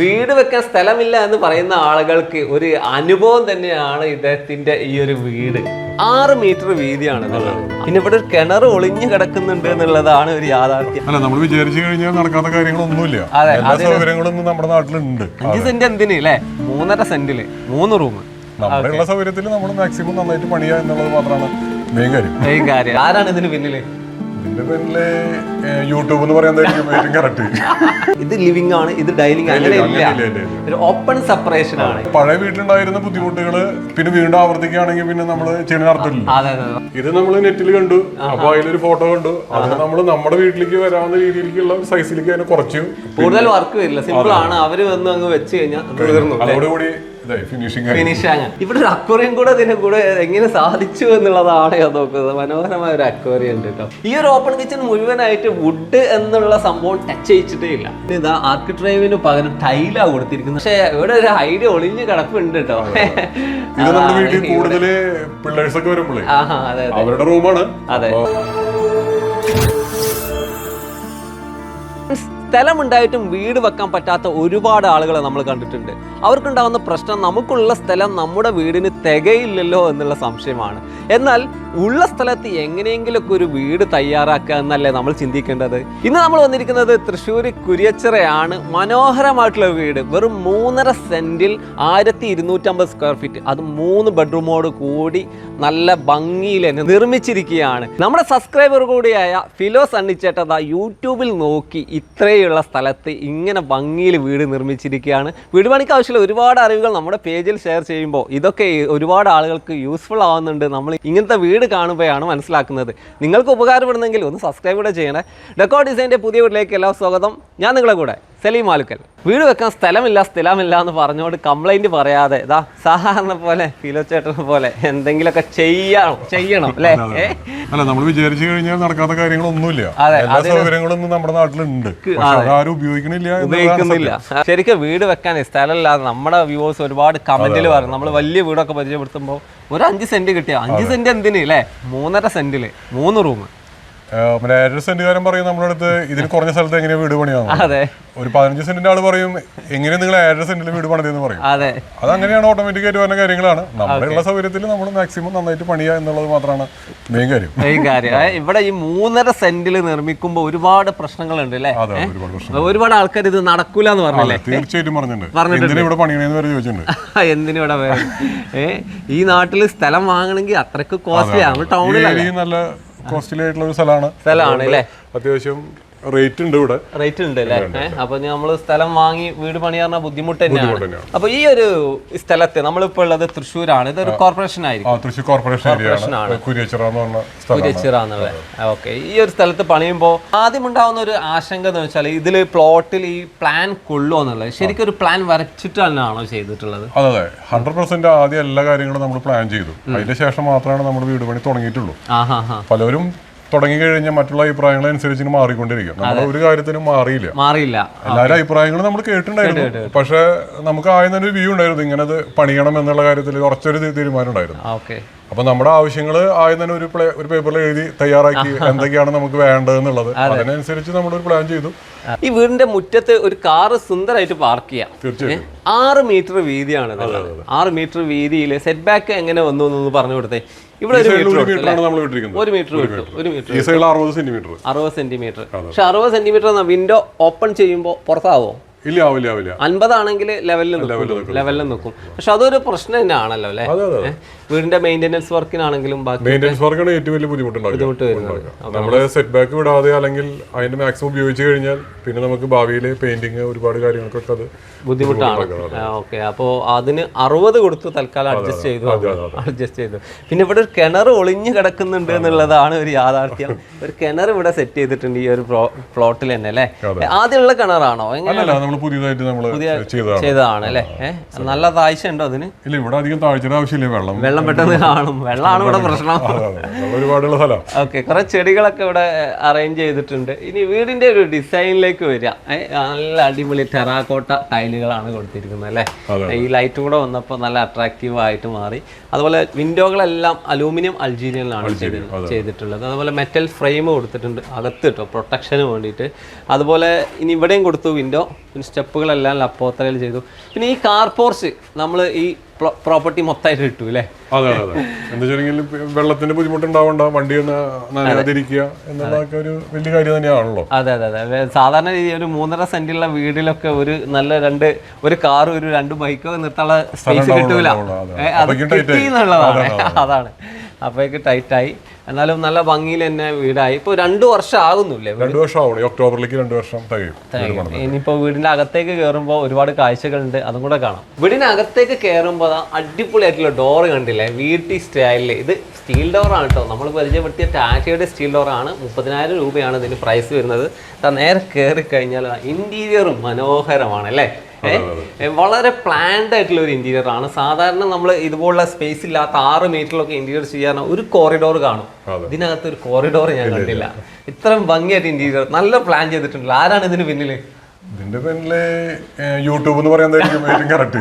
വീട് വെക്കാൻ സ്ഥലമില്ല എന്ന് പറയുന്ന ആളുകൾക്ക് ഒരു അനുഭവം തന്നെയാണ് ഇദ്ദേഹത്തിന്റെ ഈ ഒരു വീട്. ആറ് മീറ്റർ വീതിയാണ് പിന്നെ ഇവിടെ ഒരു കിണർ ഒളിഞ്ഞു കിടക്കുന്നുണ്ട് എന്നുള്ളതാണ് ഒരു യാഥാർത്ഥ്യം. അല്ല നമ്മൾ വിചാരിച്ചു കഴിഞ്ഞാൽ നടക്കാത്ത കാര്യങ്ങളൊന്നുമില്ല. അതെ, സൗകര്യങ്ങളൊന്നും സൗകര്യങ്ങളും നമ്മുടെ നാട്ടിലുണ്ട്. അഞ്ച് സെന്റ് എന്തിന് അല്ലേ മൂന്നര സെന്റിൽ. മൂന്ന് റൂം നമ്മുടെ ഉള്ള സൗകര്യത്തിൽ നമ്മൾ മാക്സിമം നന്നായിട്ട് പണിയുക എന്നുള്ളത് മാത്രമാണ് മെയിൻ കാര്യം. മെയിൻ കാര്യം. ആരാണ് ഇതിന് പിന്നിൽ? ഇതിന്റെ പേരിൽ യൂട്യൂബ് എന്ന് പറയാൻ കറക്റ്റ് ഇത് ലിവിംഗ് ആണ് ഇത് ഡൈനിങ് അങ്ങനെ ഓപ്പൺ സെപ്പറേഷൻ ആണ്. പഴയ വീട്ടിലുണ്ടായിരുന്ന ബുദ്ധിമുട്ടുകൾ പിന്നെ വീണ്ടും ആവർത്തിക്കുകയാണെങ്കിൽ പിന്നെ നമ്മൾ ചെയ്യുന്ന അർത്ഥമില്ല. ഇത് നമ്മൾ നെറ്റിൽ കണ്ടു. അപ്പൊ അതിലൊരു ഫോട്ടോ കണ്ടു. അത് നമ്മൾ നമ്മുടെ വീട്ടിലേക്ക് വരാവുന്ന രീതിയിലേക്കുള്ള സൈസിലേക്ക് അതിനെ കുറച്ചു. കൂടുതൽ വർക്ക് വരില്ല. സിമ്പിൾ ആണ്. അവർ വന്ന് അങ്ങ് വെച്ച് കഴിഞ്ഞാൽ അതോടുകൂടി ഫിനിഷിംഗ് ഇവിടെ ഒരു അക്വറിയം കൂടെ ഇതിന് കൂടെ എങ്ങനെ സാധിച്ചു എന്നുള്ളതാണ് ഞാൻ നോക്കുന്നത്. മനോഹരമായ ഒരു അക്വറിയം ഉണ്ട് കേട്ടോ. ഈ ഒരു ഓപ്പൺ കിച്ചൺ മുഴുവനായിട്ട് വുഡ് എന്നുള്ള സംഭവം ടച്ച് ചെയ്യിച്ചിട്ടേ ഇല്ല. ഇതാ ആർക്ക് ഡ്രൈവിന് പകരം ടൈലാ കൊടുത്തിരിക്കുന്നത്. പക്ഷേ ഇവിടെ ഒരു ഐഡിയ ഒളിഞ്ഞു കിടപ്പുണ്ട് കേട്ടോ. ഇത് നമ്മുടെ വീട്ടിൽ കൂടുതൽ പിള്ളേഴ്സ് ഒക്കെ വരുമ്പോഴേ അവരുടെ റൂമാണ് അതെ. സ്ഥലമുണ്ടായിട്ടും വീട് വെക്കാൻ പറ്റാത്ത ഒരുപാട് ആളുകളെ നമ്മൾ കണ്ടിട്ടുണ്ട്. അവർക്കുണ്ടാകുന്ന പ്രശ്നം നമുക്കുള്ള സ്ഥലം നമ്മുടെ വീടിന് തികയില്ലല്ലോ എന്നുള്ള സംശയമാണ്. എന്നാൽ ഉള്ള സ്ഥലത്ത് എങ്ങനെയെങ്കിലുമൊക്കെ ഒരു വീട് തയ്യാറാക്കുക എന്നല്ലേ നമ്മൾ ചിന്തിക്കേണ്ടത്? ഇന്ന് നമ്മൾ വന്നിരിക്കുന്നത് തൃശ്ശൂർ കുരിയച്ചിറയാണ്. മനോഹരമായിട്ടുള്ള വീട്. വെറും മൂന്നര സെന്റിൽ ആയിരത്തി ഇരുന്നൂറ്റമ്പത് സ്ക്വയർ ഫീറ്റ്. അത് മൂന്ന് ബെഡ്റൂമോട് കൂടി നല്ല ഭംഗിയിൽ തന്നെ നിർമ്മിച്ചിരിക്കുകയാണ്. നമ്മുടെ സബ്സ്ക്രൈബർ കൂടിയായ ഫിലോസ് അണ്ണിച്ചേട്ടത യൂട്യൂബിൽ നോക്കി ഇത്രയുള്ള സ്ഥലത്ത് ഇങ്ങനെ ഭംഗിയിൽ വീട് നിർമ്മിച്ചിരിക്കുകയാണ്. വീട് പണിക്ക് ആവശ്യമുള്ള ഒരുപാട് അറിവുകൾ നമ്മുടെ പേജിൽ ഷെയർ ചെയ്യുമ്പോൾ ഇതൊക്കെ ഒരുപാട് ആളുകൾക്ക് യൂസ്ഫുൾ ആവുന്നുണ്ട്. നമ്മൾ ഇങ്ങനത്തെ വീട് കാണുമ്പോഴാണ് മനസ്സിലാക്കുന്നത്. നിങ്ങൾക്ക് ഉപകാരപ്പെടുന്നെങ്കിൽ ഒന്ന് സബ്സ്ക്രൈബ് കൂടെ ചെയ്യണേ. ഡെക്കോ ഡിസൈന്റെ പുതിയ വീട്ടിലേക്ക് എല്ലാ സ്വാഗതം. ഞാൻ നിങ്ങളെ കൂടെ സലീം ആലുക്കൽ. വീട് വെക്കാൻ സ്ഥലമില്ല സ്ഥലമില്ല എന്ന് പറഞ്ഞുകൊണ്ട് കംപ്ലൈന്റ് പറയാതെ. ഇതാ സാധാരണ പോലെ ഫിലോ ചേട്ടനെ പോലെ എന്തെങ്കിലുമൊക്കെ ചെയ്യണം ചെയ്യണം അല്ലേ? അല്ല നമ്മൾ വിചാരിച്ചു കഴിഞ്ഞാൽ നടക്കാത്ത കാര്യങ്ങളൊന്നുമില്ല. എല്ലാ സൗകര്യങ്ങളും നമ്മുടെ നാട്ടിലുണ്ട്. ആരും ഉപയോഗിക്കണില്ല ഉപയോഗിക്കുന്നില്ല. ശരിക്കും വീട് വെക്കാൻ സ്ഥലമില്ലാതെ നമ്മുടെ വ്യൂവേഴ്സ് ഒരുപാട് കമന്റിൽ പറയും. നമ്മൾ വലിയ വീടൊക്കെ പരിചയപ്പെടുത്തുമ്പോൾ ഒരു അഞ്ച് സെന്റ് കിട്ടിയ? അഞ്ച് സെന്റ് എന്തിന് അല്ലേ? മൂന്നര സെന്റിൽ മൂന്ന് റൂം പിന്നെ ഏഴര സെന്റുകാരൻ പറയും നമ്മുടെ അടുത്ത് ഇതിന് കുറഞ്ഞ സ്ഥലത്ത് എങ്ങനെയാ വീട് അതെ. ഒരു പതിനഞ്ച് സെന്റിന്റെ ആൾ പറയും എങ്ങനെ നിങ്ങൾ ഏഴര സെന്റിൽ വീട് പണിതെന്ന് പറയും? അതെ. അങ്ങനെയാണ് ഓട്ടോമാറ്റിക് ആയിട്ട് വരുന്ന കാര്യങ്ങളാണ്. നമ്മുടെ ഉള്ള സൗകര്യത്തിൽ നമ്മൾ മാക്സിമം നന്നായിട്ട് പണിയുക എന്നുള്ളത് മാത്രമാണ് മെയിൻ കാര്യം. ഈ കാര്യം. ഇവിടെ ഈ മൂന്നര സെന്റിൽ നിർമ്മിക്കുമ്പോൾ ഒരുപാട് പ്രശ്നങ്ങളുണ്ട് അല്ലേ? ഒരുപാട് ആൾക്കാർ ഇത് നടക്കൂല എന്ന് പറഞ്ഞില്ലേ തീർച്ചയായിട്ടും പറഞ്ഞിട്ടുണ്ട്. ഇവിടെ പണിയണേന്ന് വരെ ചോദിച്ചിട്ടുണ്ട്. എന്തിനു ഇവിടെ ഈ നാട്ടിൽ സ്ഥലം വാങ്ങണമെങ്കിൽ അത്രയ്ക്ക് കോസ്റ്റ്ലി ആണ്. ടൗണിൽ നല്ല കോസ്റ്റ്ലി ആയിട്ടുള്ള ഒരു സ്ഥലമാണ്. സ്ഥലമാണ് അല്ലേ അത്യാവശ്യം റേറ്റ് ഉണ്ട് ഇവിടെ. റേറ്റ് ഉണ്ട് അല്ലേ അപ്പൊ നമ്മൾ സ്ഥലം വാങ്ങി വീട് പണി പറഞ്ഞാൽ ബുദ്ധിമുട്ട് തന്നെയാണ്. അപ്പൊ ഈ ഒരു സ്ഥലത്ത് നമ്മളിപ്പോ ഉള്ളത് തൃശ്ശൂരാണ്. ഇതൊരു കോർപ്പറേഷൻ ആയിരിക്കും. തൃശ്ശൂർ കോർപ്പറേഷൻ ആണ്. കുരിയച്ചിറ ഓക്കെ. ഈ ഒരു സ്ഥലത്ത് പണിയുമ്പോൾ ആദ്യം ഉണ്ടാവുന്ന ഒരു ആശങ്ക എന്ന് വെച്ചാൽ ഇതിൽ പ്ലോട്ടിൽ ഈ പ്ലാൻ കൊള്ളുമോ എന്നുള്ളത്? ശരിക്കും ഒരു പ്ലാൻ വരച്ചിട്ട് തന്നെയാണോ ചെയ്തിട്ടുള്ളത്? അതെ അതെ. ഹൺഡ്രഡ് പെർസെന്റ് ആദ്യം എല്ലാ കാര്യങ്ങളും നമ്മൾ പ്ലാൻ ചെയ്തു. അതിന്റെ ശേഷം മാത്രമാണ് നമ്മൾ വീട് പണി തുടങ്ങിയിട്ടുള്ളൂ. പലരും തുടങ്ങി കഴിഞ്ഞാൽ മറ്റുള്ള അഭിപ്രായങ്ങൾ അനുസരിച്ച് മാറിക്കൊണ്ടിരിക്കും. നമ്മൾ ഒരു കാര്യത്തിനും മാറിയില്ല. മാറിയില്ല. എല്ലാവരും അഭിപ്രായങ്ങളും നമ്മൾ കേട്ടിട്ടുണ്ടായിരുന്നു. പക്ഷെ നമുക്ക് ആദ്യം തന്നെ ഒരു വ്യൂ ഉണ്ടായിരുന്നു. ഇങ്ങനെ അത് പണിയണം എന്നുള്ള കാര്യത്തിൽ ഉറച്ചൊരു തീ- തീരുമാനം ഉണ്ടായിരുന്നു അപ്പൊ നമ്മുടെ ആവശ്യങ്ങൾ ആദ്യം തന്നെ ഒരു പ്ലേ ഒരു പേപ്പറിൽ എഴുതി തയ്യാറാക്കി എന്തൊക്കെയാണ് നമുക്ക് വേണ്ടത് എന്നുള്ളത്. അതിനനുസരിച്ച് നമ്മൾ ഒരു പ്ലാൻ ചെയ്തു ഈ വീടിന്റെ മുറ്റത്ത് ഒരു കാറ് സുന്ദരമായിട്ട് പാർക്ക് ചെയ്യാം. തീർച്ചയായും ആറ് മീറ്റർ വീതിയാണ് ആറ് മീറ്റർ വീതിയിൽ സെറ്റ് ബാക്ക് എങ്ങനെ വന്നു എന്നൊന്ന് പറഞ്ഞു കൊടുത്തേ. ഇവിടെ ഒരു മീറ്റർ ഒരു മീറ്റർ വിട്ടു ഒരു മീറ്റർ അറുപത് സെന്റിമീറ്റർ. പക്ഷെ അറുപത് സെന്റിമീറ്റർ വിൻഡോ ഓപ്പൺ ചെയ്യുമ്പോൾ പുറത്താവോ? ഇല്ല ആവില്ല ആവില്ല. അൻപതാണെങ്കിൽ ലെവലിൽ നിൽക്കും. ലെവലിൽ നിൽക്കും. പക്ഷെ അതൊരു പ്രശ്നം തന്നെയാണല്ലോ അല്ലേ? അതെ അതെ വീടിന്റെ മെയിന്റെനൻസ് വർക്കിനാണെങ്കിലും ബാക്കി മെയിന്റെനൻസ് വർക്കാണ് ഏറ്റവും വലിയ ബുദ്ധിമുട്ടുണ്ടാകുക നമ്മൾ സെറ്റ് ബാക്ക് വിടാതെ അല്ലെങ്കിൽ അതിന്റെ മാക്സിമം ഉപയോഗിച്ച് കഴിഞ്ഞാൽ പിന്നെ നമുക്ക് ഭാവിയിൽ പെയിന്റിങ് ഒരുപാട് കാര്യങ്ങൾക്കൊക്കെ അത് ബുദ്ധിമുട്ടാണ്. ഓക്കെ. അപ്പോൾ അതിന് അറുപത് കൊടുത്തു തൽക്കാലം അഡ്ജസ്റ്റ് ചെയ്തു. അഡ്ജസ്റ്റ് ചെയ്തു. പിന്നെ ഇവിടെ ഒരു കിണർ ഒളിഞ്ഞു കിടക്കുന്നുണ്ട് എന്നുള്ളതാണ് ഒരു യാഥാർത്ഥ്യം. ഒരു കിണർ ഇവിടെ സെറ്റ് ചെയ്തിട്ടുണ്ട് ഈ ഒരു പ്ലോട്ടിൽ തന്നെ അല്ലേ? ആദ്യമുള്ള കിണറാണോ? എങ്ങനെയാണ്? നമ്മൾ പുതിയതായിട്ട് നമ്മൾ ചെയ്തതാണ്. അല്ലേ? നല്ല താഴ്ച ഉണ്ടോ അതിന്? ഇല്ല ഇവിടെ അധികം താഴ്ചയുടെ ആവശ്യമില്ല വെള്ളം വെള്ളം പെട്ടെന്ന് കാണും. വെള്ളമാണ് ഇവിടെ പ്രശ്നം. ഒരുപാടുള്ള സ്ഥലം ഓക്കെ കുറെ ചെടികളൊക്കെ ഇവിടെ അറേഞ്ച് ചെയ്തിട്ടുണ്ട്. ഇനി വീടിന്റെ ഒരു ഡിസൈനിലേക്ക് വരിക. നല്ല അടിപൊളി ടെറാക്കോട്ട ടൈലുകളാണ് കൊടുത്തിരിക്കുന്നത് അല്ലേ? ഈ ലൈറ്റ് കൂടെ വന്നപ്പോൾ നല്ല അട്രാക്റ്റീവ് ആയിട്ട് മാറി. അതുപോലെ വിൻഡോകളെല്ലാം അലൂമിനിയം അൾജീരിയനിലാണ് ചെയ്തിട്ടുള്ളത്. അതുപോലെ മെറ്റൽ ഫ്രെയിം കൊടുത്തിട്ടുണ്ട്. അകത്ത് കേട്ടോ പ്രൊട്ടക്ഷന് വേണ്ടിയിട്ട്. അതുപോലെ ഇനി ഇവിടെയും കൊടുത്തു വിൻഡോ സ്റ്റെപ്പുകളെല്ലാം ലപ്പോത്തലയിൽ ചെയ്തു. പിന്നെ ഈ കാർ പോർച്ച് നമ്മൾ ഈ പ്രോപ്പർട്ടി മൊത്തമായിട്ട് ഇട്ടു അല്ലേ? അതെ അതെ അതെ. എന്താ വെച്ചിട്ടുണ്ടെങ്കിൽ വെള്ളത്തിന്റെ ബുദ്ധിമുട്ടുണ്ടാവണ്ട വണ്ടി നനയാതിരിക്കുക എന്നുള്ളതൊക്കെ ഒരു വലിയ കാര്യം തന്നെയാണല്ലോ. അതെ അതെ അതെ. സാധാരണ രീതി ഒരു മൂന്നര സെന്റുള്ള വീടിലൊക്കെ ഒരു നല്ല രണ്ട് ഒരു കാർ ഒരു രണ്ട് ബൈക്കോ നിർത്താനുള്ള സ്പേസ് കിട്ടൂല. അതെ. കിട്ടി എന്നുള്ളതാണ് അതാണ്. അപ്പോഴേക്ക് ടൈറ്റായി എന്നാലും നല്ല ഭംഗിയിൽ തന്നെ വീടായി. ഇപ്പൊ രണ്ടു വർഷം ആകുന്നില്ലേ രണ്ടു വർഷം ആവണം ഒക്ടോബറിലേക്ക് രണ്ടു വർഷം തികയും. ഇനിയിപ്പോ വീടിന്റെ അകത്തേക്ക് കയറുമ്പോൾ ഒരുപാട് കാഴ്ചകളുണ്ട്. അതും കൂടെ കാണാം. വീടിന്റെ അകത്തേക്ക് കയറുമ്പോൾ അടിപൊളിയായിട്ടുള്ള ഡോർ കണ്ടില്ലേ? വീട്ടി സ്റ്റൈലിൽ ഇത് സ്റ്റീൽ ഡോറാണ് കേട്ടോ നമ്മൾ പരിചയപ്പെടുത്തിയ ടാറ്റയുടെ സ്റ്റീൽ ഡോറാണ് മുപ്പതിനായിരം രൂപയാണ് ഇതിന് പ്രൈസ് വരുന്നത്. നേരെ കയറി കഴിഞ്ഞാൽ ഇന്റീരിയറും മനോഹരമാണ് അല്ലേ? വളരെ പ്ലാൻഡ് ആയിട്ടുള്ള ഒരു ഇന്റീരിയർ ആണ്. സാധാരണ നമ്മൾ ഇതുപോലുള്ള സ്പേസ് ഇല്ലാത്ത ആറ് മീറ്ററിലൊക്കെ ഇന്റീരിയർ ചെയ്യാൻ ഒരു കോറിഡോർ കാണും. ഇതിനകത്ത് ഒരു കോറിഡോർ ഞാൻ കണ്ടില്ല. ഇത്രയും ഭംഗിയായിട്ട് ഇന്റീരിയർ നല്ല പ്ലാൻ ചെയ്തിട്ടുണ്ട്. ആരാണ് ഇതിന് പിന്നിൽ? ഇതിന്റെ പിന്നിൽ യൂട്യൂബ് എന്ന് പറയുന്നതായിരിക്കും ഏറ്റവും കറക്റ്റ്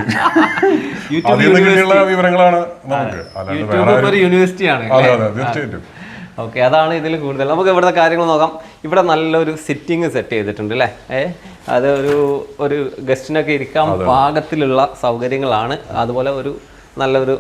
യൂട്യൂബ് അതിൽ നിന്ന് കിട്ടിയുള്ള വിവരങ്ങളാണ് നമുക്ക്. യൂട്യൂബ് ഒരു യൂണിവേഴ്സിറ്റി ആണ് അതെ അതെ തീർച്ചയായിട്ടും. ഓക്കെ അതാണ് ഇതിൽ കൂടുതൽ. നമുക്ക് ഇവിടുത്തെ കാര്യങ്ങൾ നോക്കാം. ഇവിടെ നല്ലൊരു സിറ്റിംഗ് സെറ്റ് ചെയ്തിട്ടുണ്ട് അല്ലേ ഏ അത് ഒരു ഒരു ഗസ്റ്റിനൊക്കെ ഇരിക്കാൻ പാകത്തിലുള്ള സൗകര്യങ്ങളാണ്. അതുപോലെ ഒരു നല്ലൊരു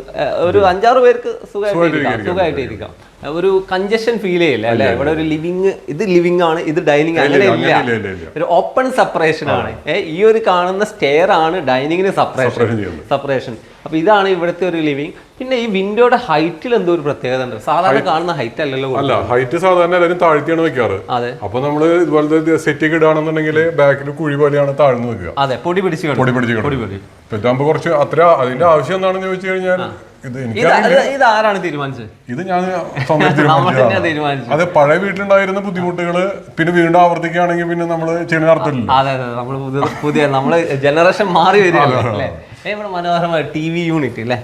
ഒരു അഞ്ചാറ് പേർക്ക് സുഖമായിട്ട് ഇരിക്കാം സുഖമായിട്ട് ഇരിക്കാം ഒരു കഞ്ചഷൻ ഫീൽ ചെയ്യില്ല അല്ലെ? ഇവിടെ ഒരു ലിവിങ് ഇത് ലിവിങ് ആണ് ഇത് ഡൈനിങ് അങ്ങനെ ഇല്ല ഒരു ഓപ്പൺ സെപ്പറേഷൻ ആണ്. ഈ ഒരു കാണുന്ന സ്റ്റെയർ ആണ് ഡൈനിങ്ങിന് സെപ്പറേഷൻ സെപ്പറേഷൻ അപ്പൊ ഇതാണ് ഇവിടുത്തെ ഒരു ലിവിങ് പിന്നെ ഈ വിൻഡോയുടെ ഹൈറ്റിൽ എന്തോ ഒരു പ്രത്യേകത ഉണ്ട്. സാധാരണ കാണുന്ന ഹൈറ്റ് അല്ലല്ലോ അല്ല ഹൈറ്റ് സാധാരണ എല്ലാവരും താഴ്ത്തിയാണ് വെക്കാറ്. അതെ. അപ്പൊ നമ്മൾ ഇതുപോലത്തെ സെറ്റ് ഒക്കെ ഇടുകയാണെന്നുണ്ടെങ്കിൽ ബാക്കിൽ കുഴി പോലെയാണ് താഴ്ന്നു വെക്കുക. അതെ പൊടി പിടിച്ച്. പൊടി പിടിച്ച് പൊടി പിടി പൊടി കുറച്ച് അത്ര അതിന്റെ ആവശ്യം എന്താണെന്ന് ചോദിച്ചു കഴിഞ്ഞാൽ ഇത് തീരുമാനിച്ചത്? ഇത് ഞാൻ സ്വന്തം നമ്മൾ തന്നെ തീരുമാനിച്ചു. അതെ പഴയ വീട്ടിലുണ്ടായിരുന്ന ബുദ്ധിമുട്ടുകൾ പിന്നെ വീണ്ടും ആവർത്തിക്കുകയാണെങ്കിൽ പിന്നെ നമ്മൾ ചെയ്യുന്ന അർത്ഥമില്ല അതെ അതെ. നമ്മൾ പുതിയ നമ്മൾ ജനറേഷൻ മാറി വരികയല്ലേ? അല്ലേ? ഇവിടെ മനോഹരമായ ടി വി യൂണിറ്റ് അല്ലേ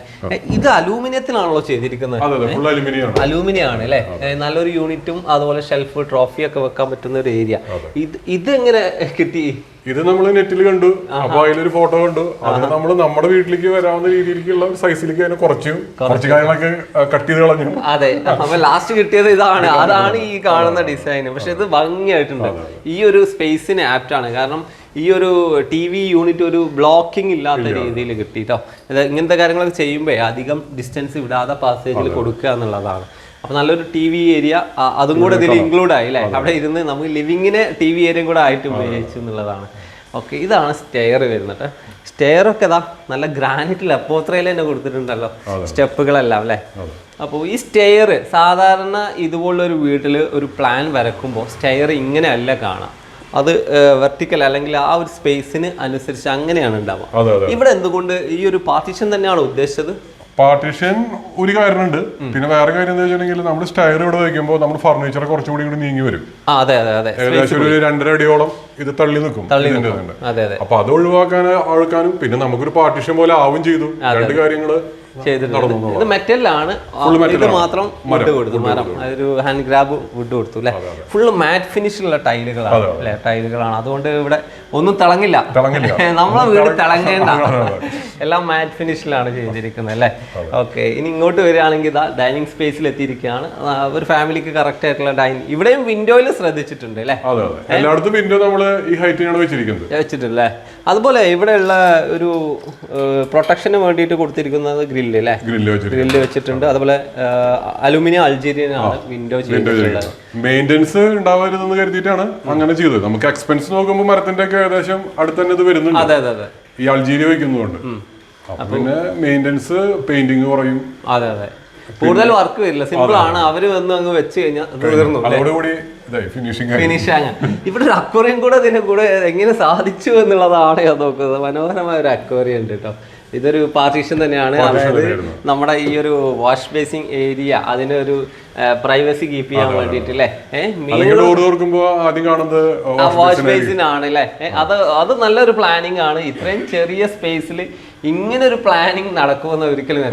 ഇത് അലൂമിനിയത്തിലാണല്ലോ ചെയ്തിരിക്കുന്നത്. അലുമിനിയം ആണ് അല്ലേ നല്ലൊരു യൂണിറ്റും അതുപോലെ ഷെൽഫ് ട്രോഫി ഒക്കെ വെക്കാൻ പറ്റുന്ന ഒരു ഏരിയ ഇത് ഇതെങ്ങനെ കിട്ടി? ഇത് നമ്മൾ നെറ്റിൽ കണ്ടു. അപ്പൊ അതിലൊരു ഫോട്ടോ കണ്ടു. അത് നമ്മൾ നമ്മുടെ വീട്ടിലേക്ക് വരാവുന്ന രീതിയിലേക്കുള്ള സൈസിലേക്ക് അതിനെ കുറച്ചു കുറച്ച് കാര്യങ്ങളൊക്കെ കട്ട് ചെയ്ത് കളഞ്ഞു. അതെ. അപ്പൊ ലാസ്റ്റ് കിട്ടിയത് ഇതാണ്. അതാണ് ഈ കാണുന്ന ഡിസൈൻ പക്ഷെ ഇത് ഭംഗിയായിട്ടുണ്ട്. ഈ ഒരു സ്പേസിന് ആപ്റ്റ് ആണ്. കാരണം ഈ ഒരു ടി വി യൂണിറ്റ് ഒരു ബ്ലോക്കിംഗ് ഇല്ലാത്ത രീതിയിൽ കിട്ടിട്ടോ. ഇത് ഇങ്ങനത്തെ കാര്യങ്ങളൊക്കെ ചെയ്യുമ്പോൾ അധികം ഡിസ്റ്റൻസ് വിടാതെ പാസേജിൽ കൊടുക്കുക എന്നുള്ളതാണ്. അപ്പൊ നല്ലൊരു ടി വി ഏരിയ അതും കൂടെ ഇതിൽ ഇൻക്ലൂഡ് ആയി അല്ലേ? അവിടെ ഇരുന്ന് നമുക്ക് ലിവിങ്ങിന് ടി വി ഏരിയയും കൂടെ ആയിട്ട് ഉപയോഗിച്ചു എന്നുള്ളതാണ്. ഓക്കെ ഇതാണ് സ്റ്റെയർ വരുന്നത്. സ്റ്റെയർ ഒക്കെ ഇതാ നല്ല ഗ്രാനൈറ്റിൽ അപ്പോത്രയിൽ തന്നെ കൊടുത്തിട്ടുണ്ടല്ലോ. സ്റ്റെപ്പുകളെല്ലാം അല്ലേ? അപ്പോൾ ഈ സ്റ്റെയർ സാധാരണ ഇതുപോലുള്ള ഒരു വീട്ടിൽ ഒരു പ്ലാൻ വരക്കുമ്പോൾ സ്റ്റെയർ ഇങ്ങനെയല്ല കാണാം. അത് വെർട്ടിക്കൽ അല്ലെങ്കിൽ ആ ഒരു സ്പേസിന് അനുസരിച്ച് അങ്ങനെയാണ് ഉണ്ടാവുക. ഇവിടെ എന്തുകൊണ്ട് ഈ ഒരു പാർട്ടീഷൻ തന്നെയാണ് ഉദ്ദേശിച്ചത്? പാർട്ടീഷൻ ഒരു കാര്യമുണ്ട്. പിന്നെ വേറെ കാര്യം എന്താ വെച്ചിട്ടുണ്ടെങ്കിൽ നമ്മൾ സ്റ്റയർ ഇവിടെ വയ്ക്കുമ്പോൾ നമ്മൾ ഫർണിച്ചർ കുറച്ചുകൂടി കൂടി നീങ്ങി വരും. ആ അതെ അതെ അതെ. ഏകദേശം ഒരു രണ്ടര അടിയോളം ഇത് തള്ളി നിൽക്കും. തള്ളി തന്നെ. അതെ അതെ. അപ്പൊ അത് ഒഴിവാക്കാൻ ആൾക്കാനും പിന്നെ നമുക്കൊരു പാർട്ടീഷൻ പോലെ ആവും ചെയ്തു. രണ്ട് കാര്യങ്ങൾ ചെയ്തിട്ടുണ്ട്. ഇത് മെറ്റലിലാണ്. ഇത് മാത്രം വുഡ് കൊടുത്തു. മരം. ഒരു ഹാൻഡ് ഗ്രാബ് വുഡ് കൊടുത്തു അല്ലെ? ഫുള്ള് മാറ്റ് ഫിനിഷിലുള്ള ടൈലുകളാണ് അല്ലെ? ടൈലുകളാണ് അതുകൊണ്ട് ഇവിടെ ഒന്നും തിളങ്ങില്ല. തിളങ്ങില്ല. നമ്മളെ വീട് തിളങ്ങേണ്ട എല്ലാം മാറ്റ് ഫിനിഷിലാണ് ചെയ്തിരിക്കുന്നത് അല്ലേ? ഓക്കെ ഇനി ഇങ്ങോട്ട് വരികയാണെങ്കിൽ ഇതാ ഡൈനിങ് സ്പേസിൽ എത്തിയിരിക്കുകയാണ്. ഒരു ഫാമിലിക്ക് കറക്റ്റ് ആയിട്ടുള്ള ഡൈനിങ് ഇവിടെയും വിൻഡോയിൽ ശ്രദ്ധിച്ചിട്ടുണ്ട് അല്ലേ? എല്ലായിടത്തും വിൻഡോ നമ്മൾ ഈ ഹൈറ്റിനാണ് വെച്ചിരിക്കുന്നത്. വെച്ചിട്ടില്ലേ അതുപോലെ ഇവിടെയുള്ള ഒരു പ്രൊട്ടക്ഷന് വേണ്ടിയിട്ട് കൊടുത്തിരിക്കുന്നത് ഗ്രില്ല് അല്ലേ? ഗ്രില്ല് ഗ്രില്ല് വെച്ചിട്ടുണ്ട്. അതുപോലെ അലുമിനിയം അൾജീരിയൻ ആണ് വിൻഡോ ചെയ്തിട്ടുള്ളത്. മെയിന്റെനൻസ് ഉണ്ടാവരുതെന്ന് കരുതിയിട്ടാണ് അങ്ങനെ ചെയ്തത്. നമുക്ക് എക്സ്പെൻസ് നോക്കുമ്പോൾ മരത്തിന്റെ ഒക്കെ ഏകദേശം അടുത്ത് തന്നെ ഇത് വരുന്നുണ്ട്. അതെ അതെ അതെ. ഈ അൾജീരിയ വയ്ക്കുന്നതുകൊണ്ട് അപ്പൊ പിന്നെ മെയിന്റെനൻസ് പെയിന്റിങ് കുറയും. അതെ അതെ. കൂടുതൽ വർക്ക് വരില്ല. സിമ്പിൾ ആണ്. അവർ വന്ന് അങ്ങ് വെച്ച് കഴിഞ്ഞാൽ തീർന്നു അതോടുകൂടി ഫിനിഷ് ഇവിടെ ഒരു അക്വറിയം കൂടെ ഇതിന്റെ കൂടെ എങ്ങനെ സാധിച്ചു എന്നുള്ളതാണ് ഞാൻ നോക്കുന്നത്. മനോഹരമായ ഒരു അക്വറിയം ഉണ്ട് കേട്ടോ. ഇതൊരു പാർട്ടീഷൻ തന്നെയാണ്. അതായത് നമ്മുടെ ഈ ഒരു വാഷ് ബേസിംഗ് ഏരിയ അതിനൊരു പ്രൈവസി കീപ്പ് ചെയ്യാൻ വേണ്ടിട്ട് അല്ലേ ആദ്യം കാണുന്നത് വാഷ് ബേസിനാണ് അല്ലേ അത് അത് നല്ലൊരു പ്ലാനിങ് ആണ്. ഇത്രയും ചെറിയ സ്പേസിൽ ഇങ്ങനെ ഒരു പ്ലാനിങ് നടക്കുമെന്ന് ഒരിക്കലും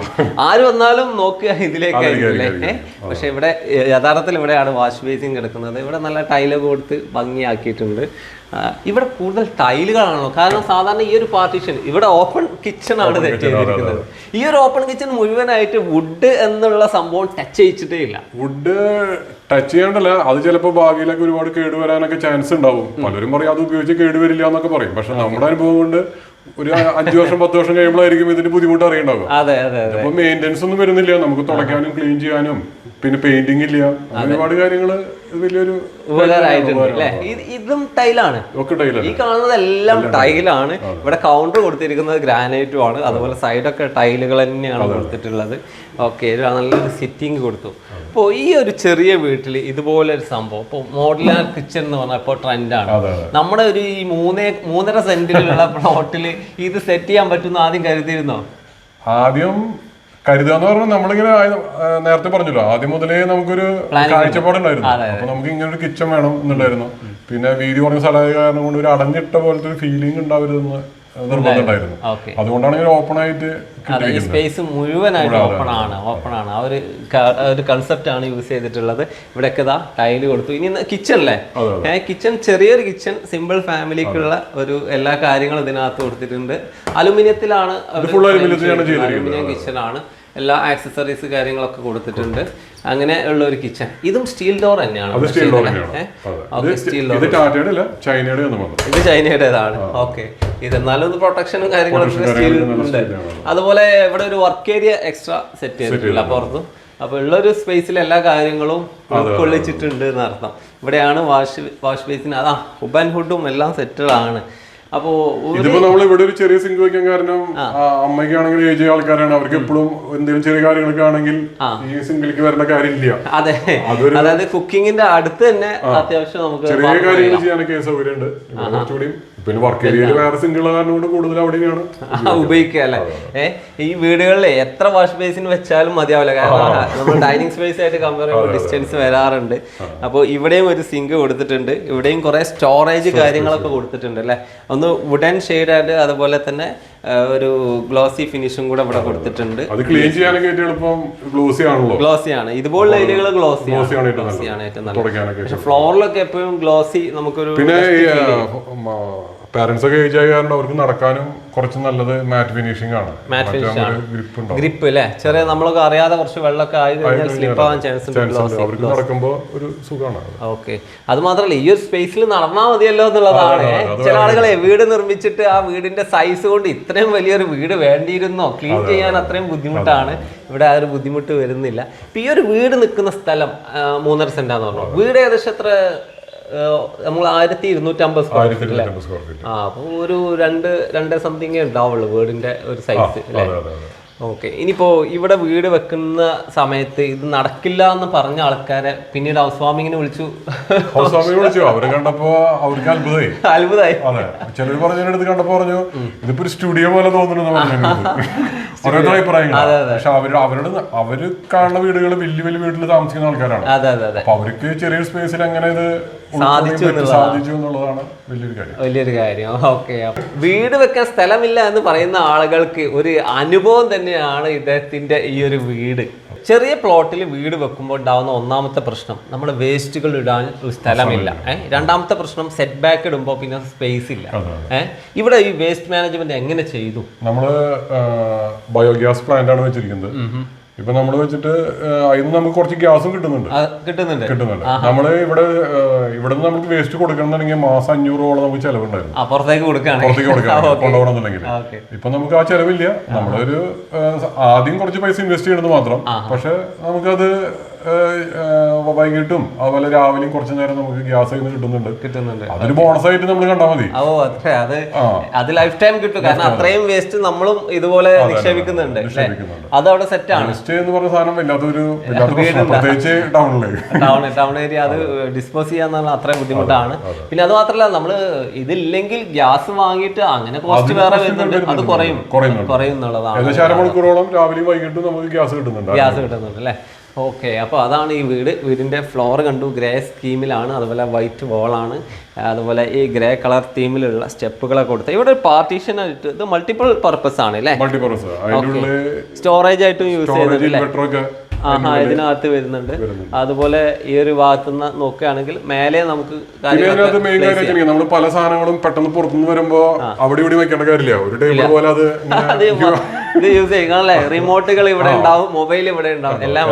ആര് വന്നാലും നോക്കുക ഇതിലേക്കായിരിക്കും അല്ലേ? പക്ഷെ ഇവിടെ യഥാർത്ഥത്തിൽ ഇവിടെയാണ് വാഷ് ബേസിൻ കിടക്കുന്നത്. ഇവിടെ നല്ല ടൈൽ കൊടുത്ത് ഭംഗിയാക്കിയിട്ടുണ്ട്. ഇവിടെ കൂടുതൽ ടൈലുകളാണല്ലോ കാരണം സാധാരണ ഈ ഒരു പാർട്ടീഷൻ ഇവിടെ ഓപ്പൺ കിച്ചൺ ആണ് സെറ്റ് ചെയ്തിരിക്കുന്നത് ഈ ഒരു ഓപ്പൺ കിച്ചൺ മുഴുവനായിട്ട് വുഡ് എന്നുള്ള സംഭവം ടച്ച് ചെയ്യിച്ചിട്ടേ ഇല്ല. വുഡ് ടച്ച് ചെയ്യണ്ടല്ല. അത് ചിലപ്പോൾ ഭാവിയിലൊക്കെ ഒരുപാട് കേടുവരാനൊക്കെ ചാൻസ് ഉണ്ടാവും. പലരും പറയും അത് ഉപയോഗിച്ച് കേടുവരില്ല എന്നൊക്കെ പറയും. പക്ഷെ നമ്മുടെ അനുഭവം കൊണ്ട് ഒരു അഞ്ചു വർഷം പത്ത് വർഷം കഴിയുമ്പോഴായിരിക്കും ഇതിന് ബുദ്ധിമുട്ട് അറിയണ്ടാവും അതെ അതെ അപ്പൊ മെയിന്റെനൻസ് ഒന്നും വരുന്നില്ല. നമുക്ക് തുടയ്ക്കാനും ക്ലീൻ ചെയ്യാനും. പിന്നെ പെയിന്റിംഗ് ഇല്ല. ഒരുപാട് കാര്യങ്ങൾ ഇത് വലിയൊരു ഇത് ടൈലാണ്. ഈ കാണുന്നതെല്ലാം ടൈലാണ്. ഇവിടെ കൗണ്ടർ കൊടുത്തിരിക്കുന്നത് ഗ്രാനൈറ്റും ആണ് അതുപോലെ സൈഡൊക്കെ ടൈലുകൾ തന്നെയാണ് കൊടുത്തിട്ടുള്ളത്. ഓക്കെ നല്ലൊരു സിറ്റിംഗ് കൊടുത്തു. അപ്പോൾ ഈ ഒരു ചെറിയ വീട്ടിൽ ഇതുപോലെ ഒരു സംഭവം. ഇപ്പോൾ മോഡുലാർ കിച്ചൺ എന്ന് പറഞ്ഞാൽ ഇപ്പോൾ ട്രെൻഡാണ് നമ്മുടെ ഒരു ഈ മൂന്നേ മൂന്നര സെന്റിലുള്ള പ്ലോട്ടിൽ ഇത് സെറ്റ് ചെയ്യാൻ പറ്റുന്ന ആദ്യം കരുതിയിരുന്നോ? ആദ്യം കരുതുക എന്ന് പറഞ്ഞാൽ നമ്മളിങ്ങനെ നേരത്തെ പറഞ്ഞല്ലോ ആദ്യം മുതലേ നമുക്കൊരു കാഴ്ചപ്പാടുണ്ടായിരുന്നു. അപ്പൊ നമുക്ക് ഇങ്ങനെ ഒരു കിച്ചൺ വേണം എന്നുണ്ടായിരുന്നു. പിന്നെ വീതി കുറഞ്ഞ സ്ഥലമായ കാരണം കൊണ്ട് ഒരു അടഞ്ഞിട്ട പോലത്തെ ഒരു ഫീലിംഗ് ഉണ്ടാവരുതെന്ന് നിർബന്ധം ഉണ്ടായിരുന്നു. ഓക്കെ. അതുകൊണ്ടാണ് ഓപ്പൺ ആയിട്ട് ഈ സ്പേസ് മുഴുവനായിട്ട് ഓപ്പൺ ആണ് ഓപ്പൺ ആണ്. ആ ഒരു ഒരു കൺസെപ്റ്റ് ആണ് യൂസ് ചെയ്തിട്ടുള്ളത്. ഇവിടെയൊക്കെ ഇതാ ടൈൽ കൊടുത്തു. ഇനി കിച്ചൺ അല്ലേ കിച്ചൺ ചെറിയൊരു കിച്ചൺ സിമ്പിൾ ഫാമിലിക്കുള്ള ഒരു എല്ലാ കാര്യങ്ങളും ഇതിനകത്ത് കൊടുത്തിട്ടുണ്ട്. അലുമിനിയത്തിലാണ്. അലുമിനിയം കിച്ചൺ ആണ്. എല്ലാ ആക്സസറീസ് കാര്യങ്ങളൊക്കെ കൊടുത്തിട്ടുണ്ട്. അങ്ങനെ ഉള്ള ഒരു കിച്ചൺ ഇതും സ്റ്റീൽ ഡോർ തന്നെയാണ്. Steel door. ഇത് ചൈനയുടേതാണ്. ഓക്കെ. ഇത് എന്നാലും ഒന്ന് പ്രൊട്ടക്ഷനും കാര്യങ്ങളൊക്കെ സ്റ്റീൽ ഉണ്ട്. അതുപോലെ ഇവിടെ ഒരു വർക്ക് ഏരിയ എക്സ്ട്രാ സെറ്റ് ചെയ്തിട്ടില്ല പുറത്ത്. അപ്പൊ ഉള്ളൊരു സ്പേസിൽ എല്ലാ കാര്യങ്ങളും ഉൾക്കൊള്ളിച്ചിട്ടുണ്ട് എന്നർത്ഥം. ഇവിടെയാണ് വാഷ് വാഷ് ബേസിന് അതാ ഹുബ് ആൻഡ് ഹുഡും എല്ലാം സെറ്റഡ് ആണ് അപ്പോ ഇതിപ്പോ നമ്മൾ ഇവിടെ ഒരു ചെറിയ സിങ്ക് വെക്കാൻ കാരണം അമ്മയ്ക്കാണെങ്കിൽ ഏജ് ആൾക്കാരാണ്. അവർക്ക് എപ്പോഴും എന്തെങ്കിലും ചെറിയ കാര്യങ്ങളൊക്കെ ആണെങ്കിൽ ഈ സിങ്കിലേക്ക് വരേണ്ട കാര്യമില്ല. അതെ. അതായത് കുക്കിങ്ങിന്റെ അടുത്ത് തന്നെ അത്യാവശ്യം നമുക്ക് ചെറിയ കാര്യങ്ങൾ ചെയ്യാനൊക്കെ സൗകര്യം ഉണ്ട് ഇവിടെ കുറച്ചുകൂടി പിന്നെ വർക്ക് ഏരിയയിൽ വേറെ സിംഗിൾ കൂടുതൽ അവിടെയാണ് ഉപയോഗിക്കുക അല്ലേ? ഈ വീടുകളിലെ എത്ര വാഷ് ബേസിൻ വെച്ചാലും മതിയാവില്ല. കാരണം നമ്മൾ ഡൈനിങ് സ്പേസ് ആയിട്ട് കമ്പയർ ചെയ്യുമ്പോൾ ഡിസ്റ്റൻസ് വരാറുണ്ട്. അപ്പോൾ ഇവിടെയും ഒരു സിങ്ക് കൊടുത്തിട്ടുണ്ട്. ഇവിടെയും കുറെ സ്റ്റോറേജ് കാര്യങ്ങളൊക്കെ കൊടുത്തിട്ടുണ്ട് അല്ലെ? ഒന്ന് വുഡൻ ഷെയ്ഡായിട്ട് അതുപോലെ തന്നെ ഒരു ഗ്ലോസി ഫിനിഷും കൂടെ ഇവിടെ കൊടുത്തിട്ടുണ്ട്. അത് ക്ലീൻ ചെയ്യാനൊക്കെ എളുപ്പം ഗ്ലോസി ആണല്ലോ. ഗ്ലോസി ആണ്. ഇതുപോലുള്ള ഏരിയകൾ ഗ്ലോസി ഗ്ലോസി ആണ്. ഏറ്റവും നല്ലത്. പക്ഷെ ഫ്ലോറിലൊക്കെ എപ്പോഴും ഗ്ലോസി നമുക്കൊരു പിന്നെ പാരന്റ്സ് ഒക്കെ ഏജ് ആയ കാരണം അവർക്ക് നടക്കാനും കുറച്ച് നല്ലത് മാറ്റ് ഫിനിഷിംഗ് ആണ്. ഗ്രിപ്പ് അല്ലേ ചെറിയ നമ്മളൊക്കെ അറിയാതെ കുറച്ച് വെള്ളമൊക്കെ ആയി കഴിഞ്ഞാൽ സ്ലിപ്പ് ആവാൻ ചാൻസ്. അവർക്ക് നടക്കുമ്പോ ഒരു സുഖമാണ് ഓക്കെ അത് മാത്രമല്ല ഈ ഒരു സ്പേസിൽ നടന്നാൽ മതിയല്ലോ എന്നുള്ളതാണ്. ചില ആളുകളെ വീട് നിർമ്മിച്ചിട്ട് ആ വീടിന്റെ സൈസ് കൊണ്ട് ഇത്രയും വലിയൊരു വീട് വേണ്ടിയിരുന്നോ? ക്ലീൻ ചെയ്യാൻ അത്രയും ബുദ്ധിമുട്ടാണ്. ഇവിടെ ആ ഒരു ബുദ്ധിമുട്ട് വരുന്നില്ല. ഈ ഒരു വീട് നിൽക്കുന്ന സ്ഥലം മൂന്നര സെന്റാന്ന് പറഞ്ഞു. വീട് ഏകദേശം എത്ര നമ്മൾ ആയിരത്തി ഇരുന്നൂറ്റമ്പത് സ്ക്വയർ ഫീറ്റ് ആ അപ്പോൾ ഒരു രണ്ട് രണ്ട് സംതിങ് ഉണ്ടാവുള്ളൂ വീടിന്റെ ഒരു സൈസ് അല്ലേ ഓക്കെ ഇനിയിപ്പോ ഇവിടെ വീട് വെക്കുന്ന സമയത്ത് ഇത് നടക്കില്ല എന്ന് പറഞ്ഞ ആൾക്കാരെ പിന്നീട് ഹൗസ് വാമിങ്ങിനെ വിളിച്ചു. ഹൗസ് വാമിങ് വിളിച്ചു. അവരെ കണ്ടപ്പോ അവർക്ക് അത്ഭുതമായി. അത്ഭുതമായി. അതെ. ചിലർ പറഞ്ഞതിനടുത്ത് കണ്ടപ്പോ പറഞ്ഞു ഇതിപ്പോ ഒരു സ്റ്റുഡിയോ പോലെ തോന്നുന്നു ഓരോരുത്തർ അഭിപ്രായങ്ങൾ പക്ഷെ അവർ അവരുടെ അവർ കാണുന്ന വീടുകൾ വലിയ വലിയ വീട്ടിൽ താമസിക്കുന്ന ആൾക്കാരാണ്. അതെ അതെ അതെ. അപ്പൊ അവർക്ക് ചെറിയൊരു സ്പേസിൽ അങ്ങനെ ഇത് സാധിച്ചു സാധിച്ചു എന്നുള്ളതാണ് വലിയൊരു കാര്യം. വലിയൊരു കാര്യം. ഓക്കെ വീട് വെക്കാൻ സ്ഥലമില്ല എന്ന് പറയുന്ന ആളുകൾക്ക് ഒരു അനുഭവം തന്നെയാണ് ഇദ്ദേഹത്തിന്റെ ഈ ഒരു വീട്. ചെറിയ പ്ലോട്ടിൽ വീട് വെക്കുമ്പോൾ ഉണ്ടാവുന്ന ഒന്നാമത്തെ പ്രശ്നം നമ്മൾ വേസ്റ്റുകൾ ഇടാൻ സ്ഥലമില്ല. ഏഹ് രണ്ടാമത്തെ പ്രശ്നം സെറ്റ് ബാക്ക് ഇടുമ്പോൾ പിന്നെ സ്പേസ് ഇല്ല. ഏഹ് ഇവിടെ ഈ വേസ്റ്റ് മാനേജ്മെന്റ് എങ്ങനെ ചെയ്തു? നമ്മൾ ബയോഗ്യാസ് പ്ലാന്റ് ആണ് വെച്ചിരിക്കുന്നത്. ഇപ്പൊ നമ്മൾ വെച്ചിട്ട് അതിന് നമുക്ക് കുറച്ച് ഗ്യാസും കിട്ടുന്നുണ്ട്. കിട്ടുന്നുണ്ട്. കിട്ടുന്നുണ്ട്. നമ്മൾ ഇവിടെ ഇവിടെ നിന്ന് നമുക്ക് വേസ്റ്റ് കൊടുക്കണമെന്നുണ്ടെങ്കിൽ മാസം അഞ്ഞൂറോളം നമുക്ക് ചെലവുണ്ടായിരുന്നു. പുറത്തേക്ക് പുറത്തേക്ക് കൊണ്ടുപോകണമെന്നുണ്ടെങ്കിൽ. ഇപ്പൊ നമുക്ക് ആ ചെലവില്ല. നമ്മളൊരു ആദ്യം കുറച്ച് പൈസ ഇൻവെസ്റ്റ് ചെയ്യണമെന്ന് മാത്രം. പക്ഷെ നമുക്കത് വൈകിട്ടും അതുപോലെ രാവിലെയും കുറച്ച് നേരം നമുക്ക് ഗ്യാസ് കിട്ടുന്നുണ്ട്. കിട്ടുന്നുണ്ട്. അതൊരു ബോണസ് ആയിട്ട് നമ്മൾ കണ്ടാൽ മതി. ഓ അതെ അത് അത് ലൈഫ് ടൈം കിട്ടും. കാരണം അത്രയും വേസ്റ്റ് നമ്മളും ഇതുപോലെ നിക്ഷേപിക്കുന്നുണ്ട്. അത്. അവിടെ സെറ്റ് ആണ്. വേസ്റ്റ് എന്ന് പറഞ്ഞ സാധനം വല്ലാത്തൊരു പ്രത്യേകിച്ച് ടൗണിൽ ടൗൺ ടൗൺ ഏരിയ അത് ഡിസ്പോസ് ചെയ്യാന്ന് അത്രയും ബുദ്ധിമുട്ടാണ്. പിന്നെ അത് മാത്രമല്ല നമ്മൾ ഇതില്ലെങ്കിൽ ഗ്യാസ് വാങ്ങിയിട്ട് അങ്ങനെ കോസ്റ്റ് വേറെ വരുന്നുണ്ട്. അത് കുറയും. കുറയും എന്നുള്ളതാണ് ഏകദേശം അരമണിക്കൂറോളം രാവിലെയും വൈകിട്ടും നമുക്ക് ഗ്യാസ് കിട്ടുന്നുണ്ട്. ഗ്യാസ് കിട്ടുന്നുണ്ട് അല്ലേ? ഓക്കെ അപ്പോൾ അതാണ് ഈ വീട്. വീടിന്റെ ഫ്ലോർ കണ്ടു ഗ്രേ സ്കീമിലാണ് അതുപോലെ വൈറ്റ് വോളാണ് അതുപോലെ ഈ ഗ്രേ കളർ തീമിലുള്ള സ്റ്റെപ്പുകളൊക്കെ കൊടുത്ത് ഇവിടെ ഒരു പാർട്ടീഷൻ ആയിട്ട് ഇത് മൾട്ടിപ്പിൾ പർപ്പസ് ആണ് അല്ലേ സ്റ്റോറേജ് ആയിട്ടും യൂസ് ചെയ്യുന്നുണ്ട് ആഹാ ഇതിനകത്ത് വരുന്നുണ്ട്. അതുപോലെ ഈ ഒരു ഭാഗത്തുനിന്ന് നോക്കുകയാണെങ്കിൽ മേലെ നമുക്ക് നമ്മൾ പല സാധനങ്ങളും പെട്ടെന്ന് പുറത്തുനിന്ന് വരുമ്പോ അവിടെ ഇവിടെ വെക്കേണ്ട കാര്യമില്ല. ഒരു ടേബിൾ പോലെ അത് ഇത് യൂസ് ചെയ്യണല്ലേ റിമോട്ടുകൾ ഇവിടെ ഉണ്ടാവും മൊബൈൽ ഇവിടെ ഉണ്ടാവും. എല്ലാം.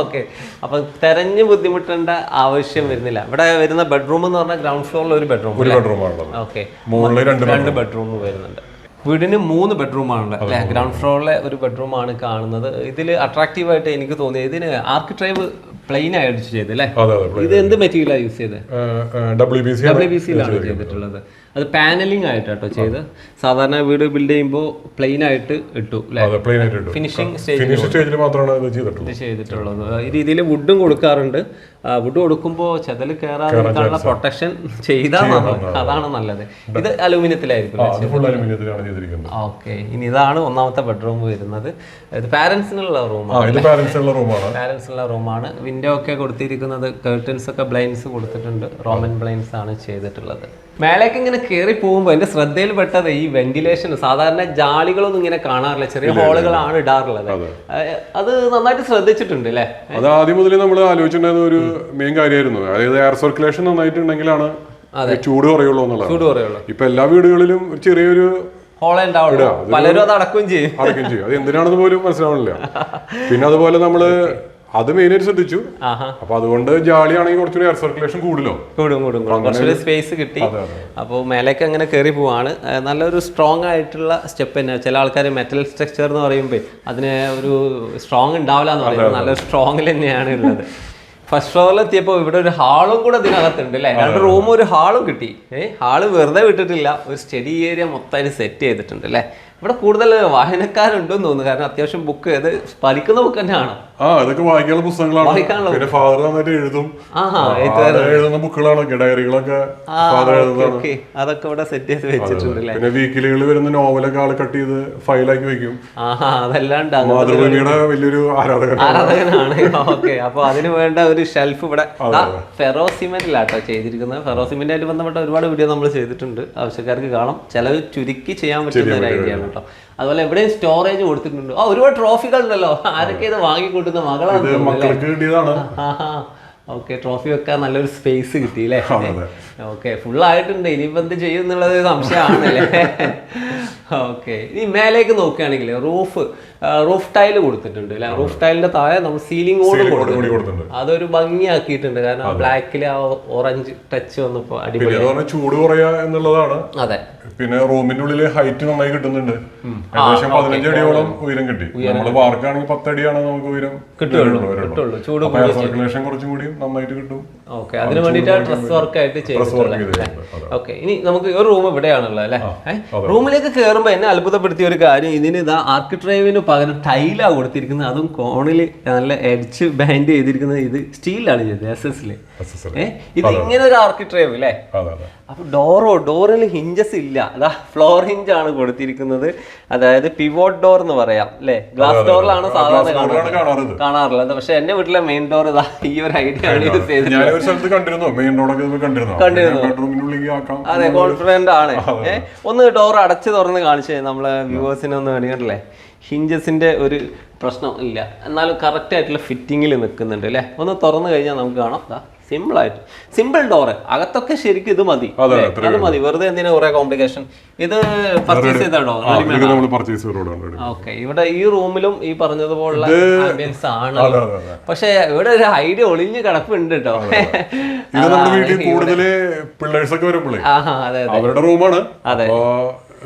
ഓക്കെ അപ്പൊ തെരഞ്ഞു ബുദ്ധിമുട്ടേണ്ട ആവശ്യം വരുന്നില്ല. ഇവിടെ വരുന്ന ബെഡ്റൂം എന്ന് പറഞ്ഞാൽ ഗ്രൗണ്ട് ഫ്ലോറിൽ ഒരു ബെഡ്റൂം ഓക്കെ രണ്ട് ബെഡ്റൂം വരുന്നുണ്ട്. വീടിന് മൂന്ന് ബെഡ്റൂമാണുള്ളത്. അല്ലെ? ഗ്രൗണ്ട് ഫ്ലോറിലെ ഒരു ബെഡ്റൂം ആണ് കാണുന്നത്. ഇതിൽ അട്രാക്റ്റീവ് ആയിട്ട് എനിക്ക് തോന്നിയത് ഇതിന് ആർക്ക് ഡ്രൈവ് പ്ലെയിൻ ആയിട്ട് ചെയ്ത് അല്ലേ? അതെ അതെ ഇത് എന്ത് മെറ്റീരിയലാണ് യൂസ് ചെയ്തത്? W B C W B സിയിലാണ് ചെയ്തിട്ടുള്ളത്. അത് പാനലിംഗ് ആയിട്ട് കേട്ടോ ചെയ്ത്. സാധാരണ വീട് ബിൽഡ് ചെയ്യുമ്പോൾ പ്ലെയിൻ ആയിട്ട് ഇട്ടു ഫിനിഷിംഗ് സ്റ്റേജിൽ മാത്രമാണ് ചെയ്തിട്ടുള്ളത്. ഈ രീതിയിൽ വുഡും കൊടുക്കാറുണ്ട്. വുഡ് കൊടുക്കുമ്പോൾ ചെതൽ കയറാതിരിക്കാനുള്ള പ്രൊട്ടക്ഷൻ ചെയ്താൽ അതാണ് നല്ലത്. ഇത് അലൂമിനിയത്തിലായിരിക്കും ഓക്കെ. ഇനി ഇതാണ് ഒന്നാമത്തെ ബെഡ്റൂം വരുന്നത്. ഇത് പാരൻസിനുള്ള റൂമാണ് പാരൻസിനുള്ള റൂമാണ് വിൻഡോ ഒക്കെ കൊടുത്തിരിക്കുന്നത് കേർട്ടൻസ് ഒക്കെ ബ്ലൈൻസ് കൊടുത്തിട്ടുണ്ട്. റോമൻ ബ്ലൈൻസ് ആണ് ചെയ്തിട്ടുള്ളത്. മേലേക്ക് ഇങ്ങനെ കയറി പോകുമ്പോൾ എന്റെ ശ്രദ്ധയിൽ പെട്ടത് ഈ വെന്റിലേഷൻ സാധാരണ ജാലികളൊന്നും ഇങ്ങനെ കാണാറില്ല. ചെറിയ ഹോളുകളാണ് ഇടാറുള്ളത്. അത്. നന്നായിട്ട് ശ്രദ്ധിച്ചിട്ടുണ്ട് അല്ലേ അത് ആദ്യം മുതലേ നമ്മൾ ആലോചിച്ചിട്ടുണ്ടായിരുന്ന ഒരു മെയിൻ കാര്യമായിരുന്നു. അതായത് എയർ സർക്കുലേഷൻ നന്നായിട്ടുണ്ടെങ്കിലാണ് ചൂട് കുറയുള്ളൂ എന്നുള്ളത്. ചൂട് കുറയുള്ളൂ. ഇപ്പൊ എല്ലാ വീടുകളിലും ഒരു ചെറിയൊരു ഹോളേ ഉണ്ടാവുള്ളൂ. പലരും അത് അടക്കുകയും ചെയ്യും. അടക്കം ചെയ്യും. അത് എന്തിനാണെന്ന് പോലും മനസ്സിലാവണില്ല പിന്നെ അതുപോലെ നമ്മൾ അത് മെയിനായിട്ട് ശ്രദ്ധിച്ചു. ആഹാ. അപ്പൊ അതുകൊണ്ട് ജാളിയാണെങ്കിൽ കുറച്ചുകൂടി എയർ സർക്കുലേഷൻ കൂടുതലോ കൂടും കൂടും കുറച്ചൊരു കുറച്ചുകൂടി സ്പേസ് കിട്ടി. അപ്പോൾ മേലേക്ക് അങ്ങനെ കയറി പോവാണ്. നല്ലൊരു സ്ട്രോങ് ആയിട്ടുള്ള സ്റ്റെപ്പ് തന്നെ. ചില ആൾക്കാർ മെറ്റൽ സ്ട്രക്ചർ എന്ന് പറയുമ്പോൾ അതിന് ഒരു സ്ട്രോങ് ഉണ്ടാവില്ല എന്ന് പറയുന്നത് നല്ല സ്ട്രോങ്ങിൽ തന്നെയാണ് ഉള്ളത്. ഫസ്റ്റ് ഫ്ലോറിൽ എത്തിയപ്പോൾ ഇവിടെ ഒരു ഹാളും കൂടെ ഇതിനകത്തുണ്ട് അല്ലേ രണ്ട് റൂമും ഒരു ഹാളും കിട്ടി. ഏഹ് ഹാൾ വെറുതെ വിട്ടിട്ടില്ല. ഒരു സ്റ്റഡി ഏരിയ മൊത്തമായിട്ട് സെറ്റ് ചെയ്തിട്ടുണ്ട് അല്ലേ ഇവിടെ കൂടുതൽ വായനക്കാരുണ്ടെന്ന് തോന്നുന്നു. കാരണം അത്യാവശ്യം ബുക്ക് അത് പഠിക്കുന്ന ബുക്ക് തന്നെയാണ്? ആ ഇതൊക്കെ വായിക്കാനുള്ള പുസ്തകങ്ങളാണ്. പിന്നെ ഫാദർ നന്നായിട്ട് എഴുതും. എഴുതുന്ന ബുക്കുകളാണ് ഡയറികളൊക്കെ ഫാദർ എഴുതുന്നതാണ്. അതൊക്കെ ഇവിടെ സെറ്റ് ചെയ്ത് വെച്ചിട്ടുണ്ട് പിന്നെ വീക്കിലികൾ വരുന്ന നോവലൊക്കെ ആൾ കട്ട് ചെയ്ത് ഫയലാക്കി വെക്കും. അതല്ലാണ്ട് മാതൃഭൂമിയുടെ വലിയൊരു ആരാധകൻ ആരാധകനാണ്. ഓക്കെ. അപ്പൊ അതിന് വേണ്ട ഒരു ഷെൽഫ് ഇവിടെ. ഫെറോ സിമെന്റിലാട്ടോ ചെയ്തിരിക്കുന്നത്. ഫെറോ ആയിട്ട് ബന്ധപ്പെട്ട ഒരുപാട് വീഡിയോ നമ്മൾ ചെയ്തിട്ടുണ്ട്. ആവശ്യക്കാർക്ക് കാണാം. ചെലവ് ചുരുക്കി ചെയ്യാൻ പറ്റുന്ന ഒരു ഐഡിയ ആണ്. കേട്ടോ. അതുപോലെ എവിടെയും സ്റ്റോറേജ് കൊടുത്തിട്ടുണ്ട്. ആ ഒരുപാട് ട്രോഫികൾ ഉണ്ടല്ലോ. ആരൊക്കെ ഇത് വാങ്ങിക്കൂട്ടുന്ന മകളാണ് ഓക്കെ ട്രോഫി വെക്കാൻ നല്ലൊരു സ്പേസ് കിട്ടി അല്ലേ. ഓക്കെ ഫുൾ ആയിട്ടുണ്ട്. ഇനിയിപ്പോ എന്ത് ചെയ്യും എന്നുള്ളത് സംശയമാണല്ലേ? ഓക്കെ. ഇനി മേലേക്ക് നോക്കുകയാണെങ്കിൽ റൂഫ് റൂഫ് ടൈൽ കൊടുത്തിട്ടുണ്ട് അല്ലെ? റൂഫ് ടൈലിന്റെ താഴെ നമ്മൾ സീലിംഗ് ഓട് കൂടി കൊടുത്തിട്ടുണ്ട്. അതൊരു ഭംഗിയാക്കിയിട്ടുണ്ട്. കാരണം ബ്ലാക്കിൽ ആ ഓറഞ്ച് ടച്ച് വന്നപ്പോ അടിപൊളി ചൂട് കുറയുക എന്നുള്ളതാണ്. അതെ. പിന്നെ റൂമിന്റെ ഉള്ളിൽ ഹൈറ്റ് നന്നായി കിട്ടുന്നുണ്ട്. ഏകദേശം പതിനഞ്ച് അടിയോളം ഉയരം കിട്ടി. നമ്മൾ പാർക്കാണെങ്കിൽ പത്തടിയാണ് നമുക്ക് ഉയരം കിട്ടുള്ളൂ. ചൂട് സർക്കുലേഷൻ കുറച്ചും കൂടി നന്നായിട്ട് കിട്ടും. ഓക്കെ. അതിന് വേണ്ടിയിട്ടാണ് ഡ്രസ് വർക്ക് ആയിട്ട് ചെയ്തിട്ടുണ്ട്. ഓക്കെ. ഇനി നമുക്ക് ഒരു റൂം ഇവിടെയാണുള്ളത് അല്ലെ? റൂമിലേക്ക് റൂമിലേക്ക് കയറുമ്പോൾ എന്നെ അത്ഭുതപ്പെടുത്തിയ ഒരു കാര്യം ഇതിന് ഇതാ ആർക്ക് ഡ്രൈവിന് പകരം ടൈലാണ് കൊടുത്തിരിക്കുന്നത്. അതും കോണിൽ നല്ല എഡ്ജ് ബാൻഡ് ചെയ്തിരിക്കുന്നത് ഇത് സ്റ്റീലാണ് ചെയ്തത് എസ് എസിൽ ഇത് ഇങ്ങനെ ഒരു ആർക്ക് ഡ്രൈവ് അല്ലേ? അതെ ഡോറോ ഡോറിൽ ഹിഞ്ചസ് ഇല്ല. അതാ ഫ്ലോർ ഹിഞ്ച് ആണ് കൊടുത്തിരിക്കുന്നത്. അതായത് പിവോട്ട് ഡോർ എന്ന് പറയാം അല്ലേ? ഗ്ലാസ് ഡോറിലാണ് സാധാരണ കാണാറുള്ളത് പക്ഷെ എന്റെ വീട്ടിലെ മെയിൻ ഡോർ ഇതാ. ഈ ഒരു ഐഡിയ ആണ് യൂസ് ചെയ്തത് കണ്ടിരുന്നു. അതെ കോൺഫിഡന്റ് ആണ്. ഒന്ന് ഡോർ അടച്ച് തുറന്ന് കാണിച്ചേ നമ്മളെ വ്യൂവേഴ്സിനെ ഒന്ന് വേണിയല്ലേ ഹിഞ്ചസിന്റെ ഒരു പ്രശ്നം ഇല്ല. എന്നാലും കറക്റ്റ് ആയിട്ടുള്ള ഫിറ്റിങ്ങിൽ നിൽക്കുന്നുണ്ട് അല്ലേ? ഒന്ന് തുറന്നു കഴിഞ്ഞാൽ നമുക്ക് കാണാം. സിമ്പിൾ ആയിട്ട് സിമ്പിൾ ഡോറ് അകത്തൊക്കെ ശരിക്കും ഇത് മതി. അതെ, അത് മതി. വെറുതെ എന്തിനാ കുറെ കോംപ്ലിക്കേഷൻ ഇത് പർച്ചേസ് ചെയ്ത ഡോർ ഓക്കെ ഇവിടെ ഈ റൂമിലും ഈ പറഞ്ഞതുപോലുള്ള ആംബിയൻസ് ആണ്. അതെ അതെ അതെ. പക്ഷെ ഇവിടെ ഒരു ഐഡിയ ഒളിഞ്ഞ് കിടപ്പുണ്ട് കേട്ടോ വീട്ടിൽ കൂടുതൽ പിള്ളേഴ്സ് ഒക്കെ വരുമ്പോഴേ അതെ അവരുടെ റൂമാണ്. അതെ.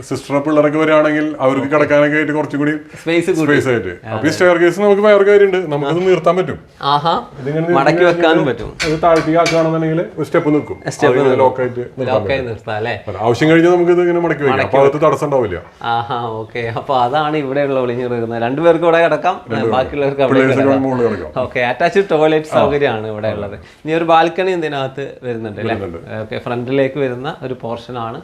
സിസ്റ്റർ പിള്ളേരൊക്കെ വരികയാണെങ്കിൽ അവർക്ക് കിടക്കാനൊക്കെ ആയിട്ട് കുറച്ചും കൂടി സ്പേസ് സ്പേസ് ആയിട്ട്. അപ്പൊ ഈ സ്റ്റെയർ കേസ് നമുക്ക് വേറെ കാര്യമുണ്ട്. നമുക്കത് നിർത്താൻ പറ്റും. മടക്കി വെക്കാനും പറ്റും. അത് താഴ്ത്തി ആക്കുകയാണെന്നുണ്ടെങ്കിൽ ഒരു സ്റ്റെപ്പ് നിൽക്കും. ലോക്കായിട്ട് ആവശ്യം കഴിഞ്ഞാൽ നമുക്ക് ഇത് ഇങ്ങനെ മടക്കി വെക്കാം. അപ്പൊ അത് തടസ്സം ഉണ്ടാവില്ല. ആഹാ ഓക്കെ. അപ്പൊ അതാണ് ഇവിടെയുള്ള ഒളിഞ്ഞു കിടക്കുന്നത് രണ്ടുപേർക്ക് ഇവിടെ കിടക്കാം. ബാക്കിയുള്ളവർക്ക് അവിടെ ഓക്കെ അറ്റാച്ച്ഡ് ടോയ്ലറ്റ് സൗകര്യമാണ് ഇവിടെ ഉള്ളത്. ഇനി ഒരു ബാൽക്കണി ഇതിനകത്ത് വരുന്നുണ്ട് അല്ലേ? ഓക്കെ ഫ്രണ്ടിലേക്ക് വരുന്ന ഒരു പോർഷൻ ആണ്.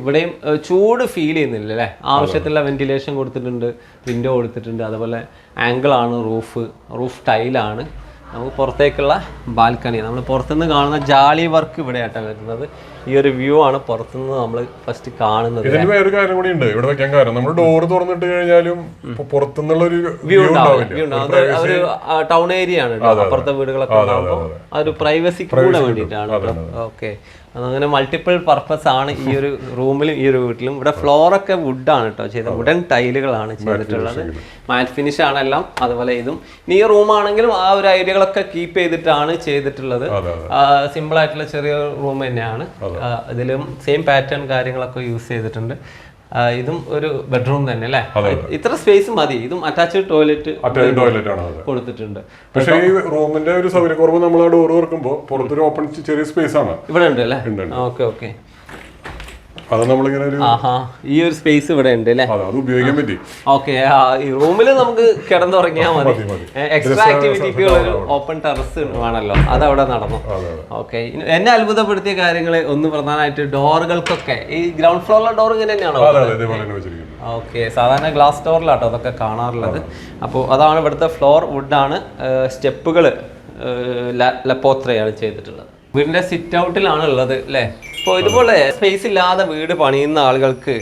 ഇവിടെയും ചൂട് ഫീൽ ചെയ്യുന്നില്ല അല്ലേ ആവശ്യത്തിലുള്ള വെന്റിലേഷൻ കൊടുത്തിട്ടുണ്ട് വിൻഡോ കൊടുത്തിട്ടുണ്ട് അതുപോലെ ആംഗിൾ ആണ് റൂഫ് റൂഫ് ടൈലാണ് നമുക്ക് പുറത്തേക്കുള്ള ബാൽക്കണി നമ്മൾ പുറത്തുനിന്ന് കാണുന്ന ജാളി വർക്ക് ഇവിടെ ആട്ടാ വരുന്നത്. ഈ ഒരു വ്യൂ ആണ് പുറത്തുനിന്ന് നമ്മൾ ഫസ്റ്റ് കാണുന്നത് ഇതിന് വേറൊരു കാര്യം കൂടി ഉണ്ട് ഇവിടെ വെക്കാൻ കാരണം. നമ്മൾ ഡോർ തുറന്നിട്ട് കഴിഞ്ഞാലും പുറത്തുനിന്നുള്ള ഒരു വ്യൂ ഉണ്ടാവില്ല. ഒരു ടൗൺ ഏരിയ ആണ് അപ്പുറത്തെ വീടുകളൊക്കെ ഉണ്ടാകുമ്പോൾ ആ ഒരു പ്രൈവസി കൂടെ വേണ്ടിയിട്ടാണ് ഓക്കെ അങ്ങനെ മൾട്ടിപ്പിൾ പർപ്പസ് ആണ് ഈ ഒരു റൂമിലും ഈ ഒരു വീട്ടിലും. ഇവിടെ ഫ്ലോറൊക്കെ വുഡാണ് കേട്ടോ ചെയ്ത വുഡൻ ടൈലുകളാണ് ചെയ്തിട്ടുള്ളത്. മാറ്റ് ഫിനിഷ് ആണ് എല്ലാം. അതുപോലെ ഇതും. നീ ഈ റൂം ആണെങ്കിലും ആ ഒരു ഐഡിയകളൊക്കെ കീപ്പ് ചെയ്തിട്ടാണ് ചെയ്തിട്ടുള്ളത്. സിമ്പിൾ ആയിട്ടുള്ള ചെറിയ റൂം തന്നെയാണ്. ഇതിലും സെയിം പാറ്റേൺ കാര്യങ്ങളൊക്കെ യൂസ് ചെയ്തിട്ടുണ്ട്. ഇതും ഒരു ബെഡ്റൂം തന്നെ അല്ലേ? ഇത്ര സ്പേസ് മതി. ഇതും അറ്റാച്ച്ഡ് ടോയ്ലറ്റ് അറ്റാച്ച്ഡ് ടോയ്ലറ്റ് ആണ് കൊടുത്തിട്ടുണ്ട്. പക്ഷേ ഈ റൂമിന്റെ ഒരു സൗകര്യക്കുറവ് നമ്മൾ ആ ഡോർ തുറക്കുമ്പോൾ പുറത്തൊരു ഓപ്പൺ ചെറിയ സ്പേസ് ആണ്. ഇവിടെ ഉണ്ട് അല്ലേ. ഓക്കെ ഓക്കെ അത് നമ്മളിങ്ങനെ ഒരു ആഹാ ഈ ഒരു സ്പേസ് ഇവിടെ ഉണ്ട് അല്ലേ ഉപയോഗിക്കാൻ പറ്റി. ഓക്കെ റൂമിൽ നമുക്ക് കിടന്നുറങ്ങിയാൽ മതി. എക്സ്ട്രാ ആക്ടിവിറ്റിക്ക് ഒരു ഓപ്പൺ ടെറസ് വേണമല്ലോ അത് അവിടെ നടന്നു ഓക്കെ എന്നെ അത്ഭുതപ്പെടുത്തിയ കാര്യങ്ങൾ ഒന്ന് പ്രധാനമായിട്ട് ഡോറുകൾക്കൊക്കെ. ഈ ഗ്രൗണ്ട് ഫ്ലോറിലെ ഡോർ ഇങ്ങനെ തന്നെയാണോ? ഓക്കെ സാധാരണ ഗ്ലാസ് ഡോറിലാട്ടോ അതൊക്കെ കാണാറുള്ളത്. അപ്പോൾ അതാണ് ഇവിടുത്തെ ഫ്ലോർ വുഡാണ് സ്റ്റെപ്പുകൾ ലപ്പോത്രയാണ് ചെയ്തിട്ടുള്ളത്. വീടിന്റെ സിറ്റ് ഔട്ടിലാണ് ഉള്ളത് അല്ലേ അപ്പോൾ ഇതുപോലെ സ്പേസ് ഇല്ലാതെ വീട് പണിയുന്ന ആളുകൾക്ക്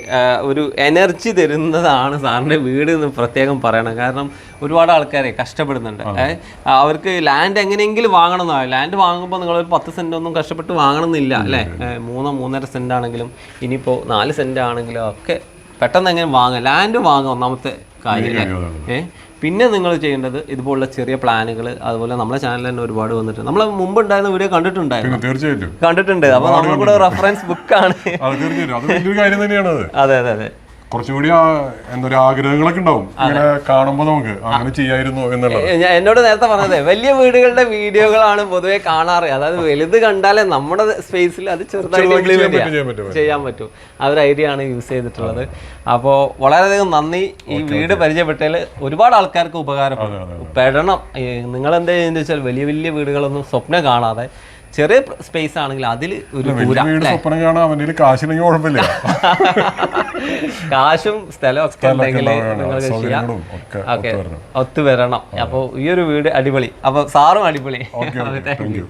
ഒരു എനർജി തരുന്നതാണ് സാറിന്റെ വീട് എന്ന് പ്രത്യേകം പറയണം. കാരണം ഒരുപാട് ആൾക്കാരെ കഷ്ടപ്പെടുന്നുണ്ട്. അവർക്ക് ലാൻഡ് എങ്ങനെയെങ്കിലും വാങ്ങണം എന്നാണ് ലാൻഡ് വാങ്ങുമ്പോൾ നിങ്ങൾ ഒരു പത്ത് സെന്റ് ഒന്നും കഷ്ടപ്പെട്ട് വാങ്ങണമെന്നില്ല അല്ലേ? മൂന്നോ മൂന്നര സെന്റ് ആണെങ്കിലും ഇനിയിപ്പോൾ നാല് സെന്റ് ആണെങ്കിലും ഒക്കെ പെട്ടെന്ന് എങ്ങനെ വാങ്ങാം? ലാൻഡ് വാങ്ങാം ഒന്നാമത്തെ കാര്യം അല്ലേ? പിന്നെ നിങ്ങൾ ചെയ്യേണ്ടത് ഇതുപോലുള്ള ചെറിയ പ്ലാനുകൾ അതുപോലെ നമ്മുടെ ചാനലിൽ തന്നെ ഒരുപാട് വന്നിട്ട് നമ്മൾ മുമ്പ് ഉണ്ടായിരുന്ന വീഡിയോ കണ്ടിട്ടുണ്ടായിരുന്നു. തീർച്ചയായിട്ടും. കണ്ടിട്ടുണ്ട്. അപ്പൊ നമ്മൾ കൂടെ റെഫറൻസ് ബുക്കാണ് അതെ അതെ അതെ. കുറച്ചുകൂടി ആ- എന്താ പറയുക ആഗ്രഹങ്ങളൊക്കെ ഉണ്ടാവും. ഇങ്ങനെ കാണുമ്പോൾ നമുക്ക് അങ്ങനെ ചെയ്യായിരുന്നു എന്നുള്ളത്. ഞാൻ എന്നോട് നേരത്തെ പറഞ്ഞത് വലിയ വീടുകളുടെ വീഡിയോകളാണ് പൊതുവെ കാണാറ്. അതായത് വലുത് കണ്ടാലേ നമ്മുടെ സ്പേസിൽ അത് ചെറുതായിട്ട് ചെയ്യാൻ പറ്റും. ചെയ്യാൻ ആ ഒരു ഐഡിയ ആണ് യൂസ് ചെയ്തിട്ടുള്ളത്. അപ്പോൾ വളരെയധികം നന്ദി. ഈ വീട് പരിചയപ്പെട്ടതിൽ ഒരുപാട് ആൾക്കാർക്ക് ഉപകാരപ്പെടും. പെടണം. നിങ്ങൾ എന്താ ചെയ്യുന്നത് വെച്ചാൽ വലിയ വലിയ വീടുകളൊന്നും സ്വപ്നം കാണാതെ ചെറിയ സ്പേസ് ആണെങ്കിൽ അതിൽ ഒരു സ്വപ്നം കാണാൻ അവന്റെ കുഴപ്പമില്ല. കാശും സ്ഥലവും ഒക്കെ ഉണ്ടെങ്കിൽ ഓക്കെ. ഒത്തുവരണം. അപ്പോൾ ഈ ഒരു വീട് അടിപൊളി. അപ്പോൾ സാറും അടിപൊളി. Thank you